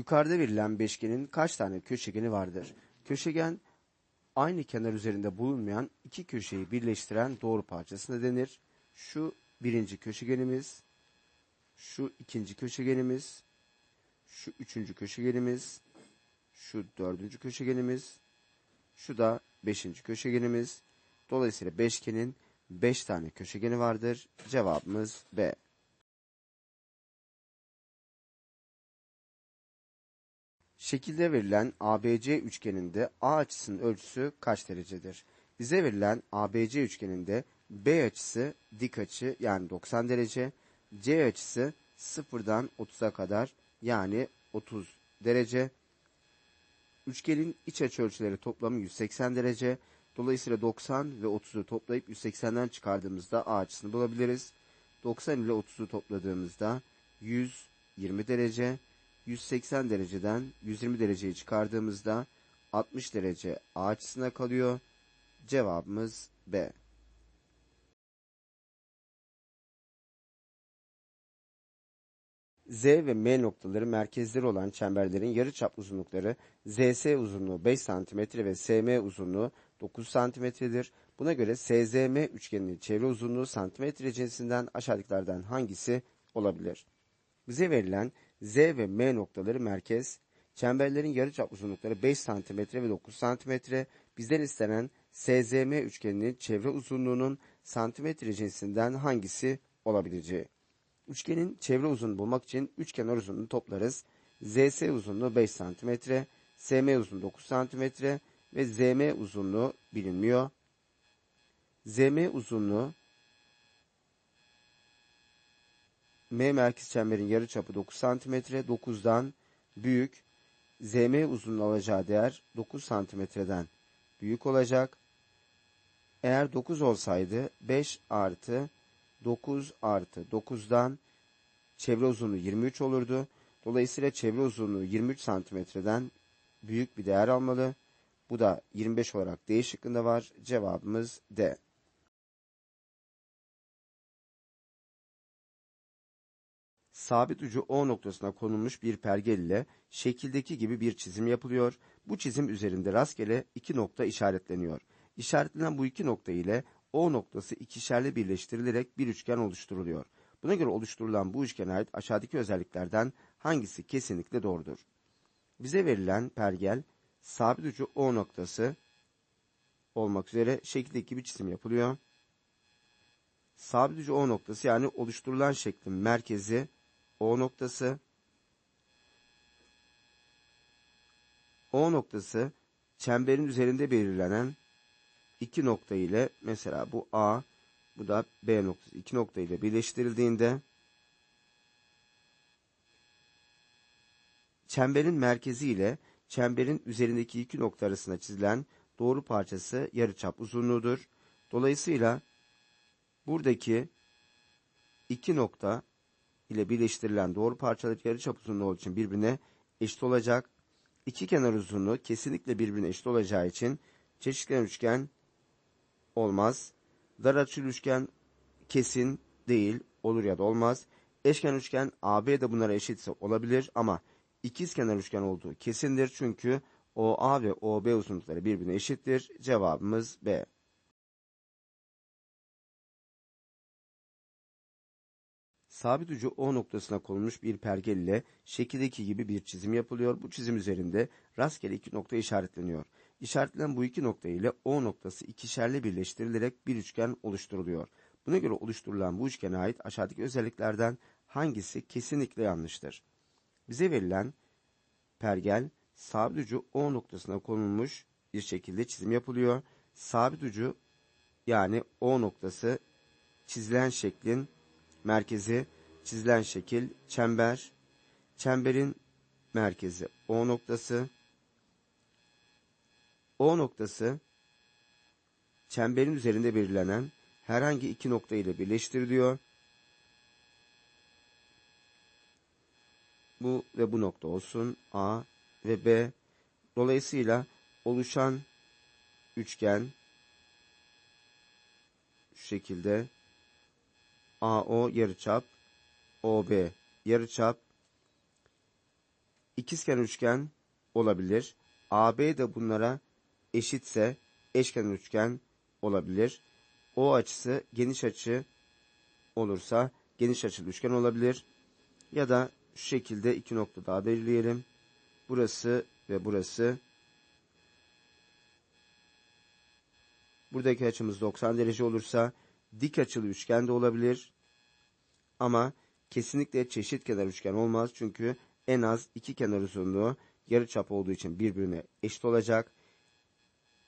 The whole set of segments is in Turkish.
Yukarıda verilen beşgenin kaç tane köşegeni vardır? Köşegen aynı kenar üzerinde bulunmayan iki köşeyi birleştiren doğru parçasına denir. Şu birinci köşegenimiz, şu ikinci köşegenimiz, şu üçüncü köşegenimiz, şu dördüncü köşegenimiz, şu da beşinci köşegenimiz. Dolayısıyla beşgenin beş tane köşegeni vardır. Cevabımız B. Şekilde verilen ABC üçgeninde A açısının ölçüsü kaç derecedir? Bize verilen ABC üçgeninde B açısı dik açı yani 90 derece, C açısı 0'dan 30'a kadar yani 30 derece. Üçgenin iç açı ölçüleri toplamı 180 derece. Dolayısıyla 90 ve 30'u toplayıp 180'den çıkardığımızda A açısını bulabiliriz. 90 ile 30'u topladığımızda 120 derece. 180 dereceden 120 dereceyi çıkardığımızda 60 derece A açısına kalıyor. Cevabımız B. Z ve M noktaları merkezleri olan çemberlerin yarıçap uzunlukları ZS uzunluğu 5 cm ve SM uzunluğu 9 cm'dir. Buna göre SZM üçgeninin çevre uzunluğu santimetre cinsinden aşağıdakilerden hangisi olabilir? Bize verilen Z ve M noktaları merkez, çemberlerin yarıçap uzunlukları 5 cm ve 9 cm, bizden istenen SZM üçgeninin çevre uzunluğunun santimetre cinsinden hangisi olabileceği. Üçgenin çevre uzunluğunu bulmak için üç kenar uzunluğunu toplarız. ZS uzunluğu 5 cm, SM uzunluğu 9 cm ve ZM uzunluğu bilinmiyor. ZM uzunluğu M merkez çemberin yarıçapı 9 cm, 9'dan büyük. ZM uzunluğu alacağı değer 9 santimetreden büyük olacak. Eğer 9 olsaydı 5 artı 9 artı 9'dan çevre uzunluğu 23 olurdu. Dolayısıyla çevre uzunluğu 23 santimetreden büyük bir değer almalı. Bu da 25 olarak D şıkkında var. Cevabımız D. Sabit ucu O noktasına konulmuş bir pergel ile şekildeki gibi bir çizim yapılıyor. Bu çizim üzerinde rastgele iki nokta işaretleniyor. İşaretlenen bu iki nokta ile O noktası ikişerli birleştirilerek bir üçgen oluşturuluyor. Buna göre oluşturulan bu üçgene ait aşağıdaki özelliklerden hangisi kesinlikle doğrudur? Bize verilen pergel sabit ucu O noktası olmak üzere şekildeki gibi çizim yapılıyor. Sabit ucu O noktası yani oluşturulan şeklin merkezi O noktası. O noktası çemberin üzerinde belirlenen iki nokta ile mesela bu A, bu da B noktası iki nokta ile birleştirildiğinde çemberin merkezi ile çemberin üzerindeki iki nokta arasında çizilen doğru parçası yarıçap uzunluğudur. Dolayısıyla buradaki iki nokta ile birleştirilen doğru parçalar yarıçap uzunluğu için birbirine eşit olacak. İki kenar uzunluğu kesinlikle birbirine eşit olacağı için çeşitlen üçgen olmaz. Dar açılı üçgen kesin değil, olur ya da olmaz. Eşkenar üçgen AB de bunlara eşitse olabilir ama ikizkenar üçgen olduğu kesindir. Çünkü OA ve OB uzunlukları birbirine eşittir. Cevabımız B. Sabit ucu O noktasına konulmuş bir pergel ile şekildeki gibi bir çizim yapılıyor. Bu çizim üzerinde rastgele iki nokta işaretleniyor. İşaretlenen bu iki nokta ile O noktası ikişerli birleştirilerek bir üçgen oluşturuluyor. Buna göre oluşturulan bu üçgene ait aşağıdaki özelliklerden hangisi kesinlikle yanlıştır? Bize verilen pergel sabit ucu O noktasına konulmuş bir şekilde çizim yapılıyor. Sabit ucu yani O noktası çizilen şeklin merkezi, çizilen şekil çember, çemberin merkezi O noktası, O noktası çemberin üzerinde belirlenen herhangi iki nokta ile birleştiriliyor. Bu ve bu nokta olsun A ve B. Dolayısıyla oluşan üçgen şu şekilde AO yarıçap OB yarıçap ikizkenar üçgen olabilir. AB de bunlara eşitse eşkenar üçgen olabilir. O açısı geniş açı olursa geniş açılı üçgen olabilir. Ya da şu şekilde iki nokta daha belirleyelim. Burası ve burası. Buradaki açımız 90 derece olursa dik açılı üçgen de olabilir. Ama kesinlikle çeşit kenar üçgen olmaz. Çünkü en az iki kenar uzunluğu yarıçap olduğu için birbirine eşit olacak.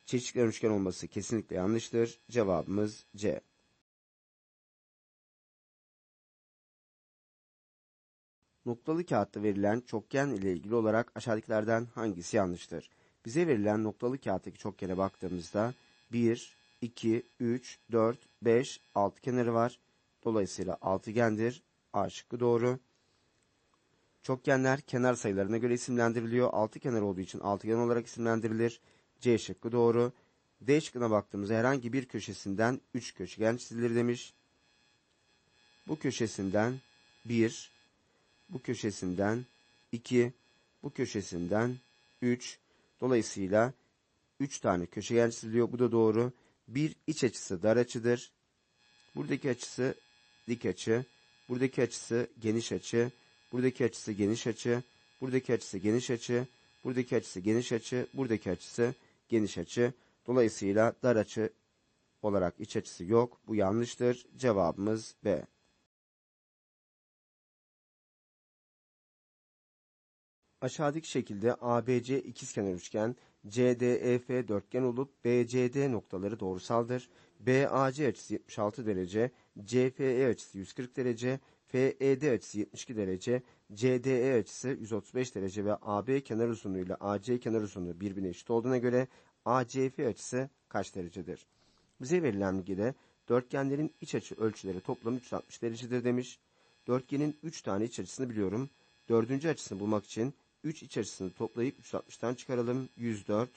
Çeşit kenar üçgen olması kesinlikle yanlıştır. Cevabımız C. Noktalı kağıtta verilen çokgen ile ilgili olarak aşağıdakilerden hangisi yanlıştır? Bize verilen noktalı kağıttaki çokgene baktığımızda 1, 2, 3, 4, 5, 6 kenarı var. Dolayısıyla altıgendir. A şıkkı doğru. Çokgenler kenar sayılarına göre isimlendiriliyor. Altı kenar olduğu için altıgen olarak isimlendirilir. C şıkkı doğru. D şıkkına baktığımızda herhangi bir köşesinden 3 köşegen çizilir demiş. Bu köşesinden 1, bu köşesinden 2, bu köşesinden 3. Dolayısıyla 3 tane köşegen çiziliyor. Bu da doğru. Bir iç açısı dar açıdır. Buradaki açısı dik açı. Buradaki açısı geniş açı. Buradaki açısı geniş açı. Buradaki açısı geniş açı. Buradaki açısı geniş açı. Buradaki açısı geniş açı. Dolayısıyla dar açı olarak iç açısı yok. Bu yanlıştır. Cevabımız B. Aşağıdaki şekilde ABC ikizkenar üçgen, CDEF dörtgen olup BCD noktaları doğrusaldır. BAC açısı 76 derece, CFE açısı 140 derece, FED açısı 72 derece, CDE açısı 135 derece ve AB kenar uzunluğu ile AC kenar uzunluğu birbirine eşit olduğuna göre ACF açısı kaç derecedir? Bize verilen bilgide dörtgenlerin iç açı ölçüleri toplamı 360 derecedir demiş. Dörtgenin 3 tane iç açısını biliyorum. Dördüncü açısını bulmak için 3 iç açısını toplayıp 360'tan çıkaralım. 104,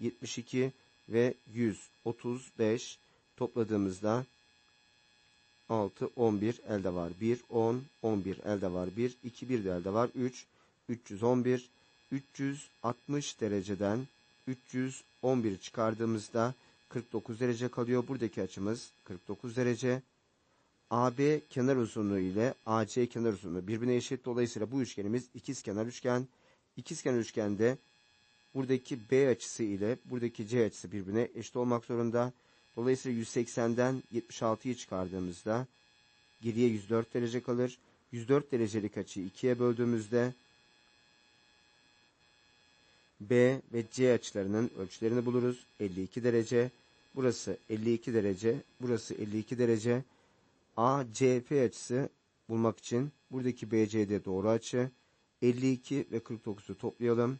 72 ve 135 topladığımızda 6, 11 elde var. 1, 10, 11 elde var. 1, 2, 1 de elde var. 3, 311, 360 dereceden 311'i çıkardığımızda 49 derece kalıyor. Buradaki açımız 49 derece. AB kenar uzunluğu ile AC kenar uzunluğu birbirine eşit. Dolayısıyla bu üçgenimiz ikizkenar üçgen. İkizkenar üçgende buradaki B açısı ile buradaki C açısı birbirine eşit olmak zorunda. Dolayısıyla 180'den 76'yı çıkardığımızda geriye 104 derece kalır. 104 derecelik açıyı ikiye böldüğümüzde B ve C açılarının ölçülerini buluruz. 52 derece. Burası 52 derece. Burası 52 derece. ACF açısı bulmak için buradaki BCD doğru açı 52 ve 49'u toplayalım.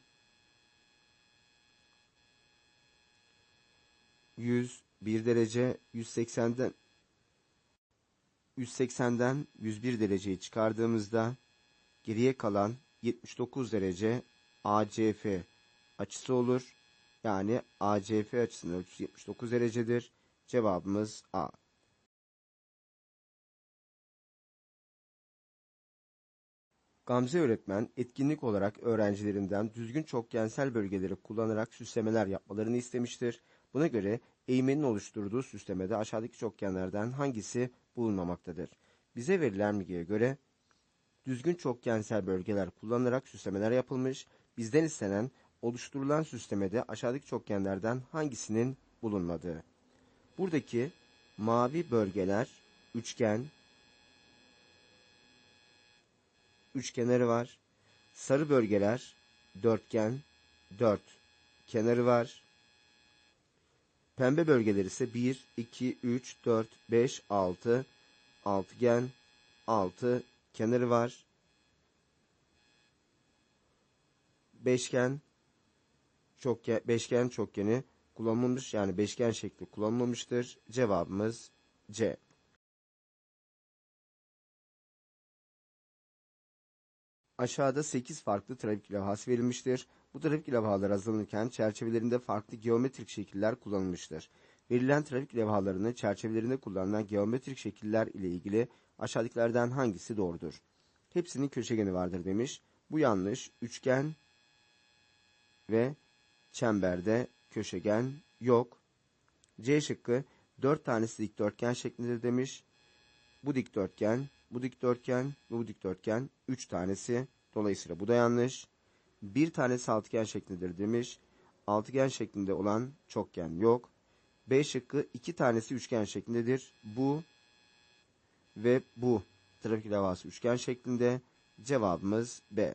101 derece 180'den 180'den 101 dereceyi çıkardığımızda geriye kalan 79 derece ACF açısı olur. Yani ACF açısının ölçüsü 79 derecedir. Cevabımız A. Gamze öğretmen etkinlik olarak öğrencilerinden düzgün çokgensel bölgeleri kullanarak süslemeler yapmalarını istemiştir. Buna göre eğmenin oluşturduğu süslemede aşağıdaki çokgenlerden hangisi bulunmamaktadır? Bize verilen bilgiye göre düzgün çokgensel bölgeler kullanılarak süslemeler yapılmış. Bizden istenen oluşturulan süslemede aşağıdaki çokgenlerden hangisinin bulunmadığı. Buradaki mavi bölgeler üçgen, üç kenarı var. Sarı bölgeler dörtgen, dört kenarı var. Pembe bölgeler ise 1, 2, 3, 4, 5, 6, altıgen, 6 kenarı var. Beşgen, çokgen, beşgen çokgeni kullanılmamış yani beşgen şekli kullanılmamıştır. Cevabımız C. Aşağıda 8 farklı trafik levhası verilmiştir. Bu trafik levhaları hazırlanırken çerçevelerinde farklı geometrik şekiller kullanılmıştır. Verilen trafik levhalarının çerçevelerinde kullanılan geometrik şekiller ile ilgili aşağıdakilerden hangisi doğrudur? Hepsinin köşegeni vardır demiş. Bu yanlış. Üçgen ve çemberde köşegen yok. C şıkkı dört tanesi dikdörtgen şeklinde demiş. Bu dikdörtgen, bu dikdörtgen ve bu dikdörtgen üç tanesi. Dolayısıyla bu da yanlış. Bir tanesi altıgen şeklindedir demiş. Altıgen şeklinde olan çokgen yok. B şıkkı iki tanesi üçgen şeklindedir. Bu ve bu trafik levhası üçgen şeklinde. Cevabımız B.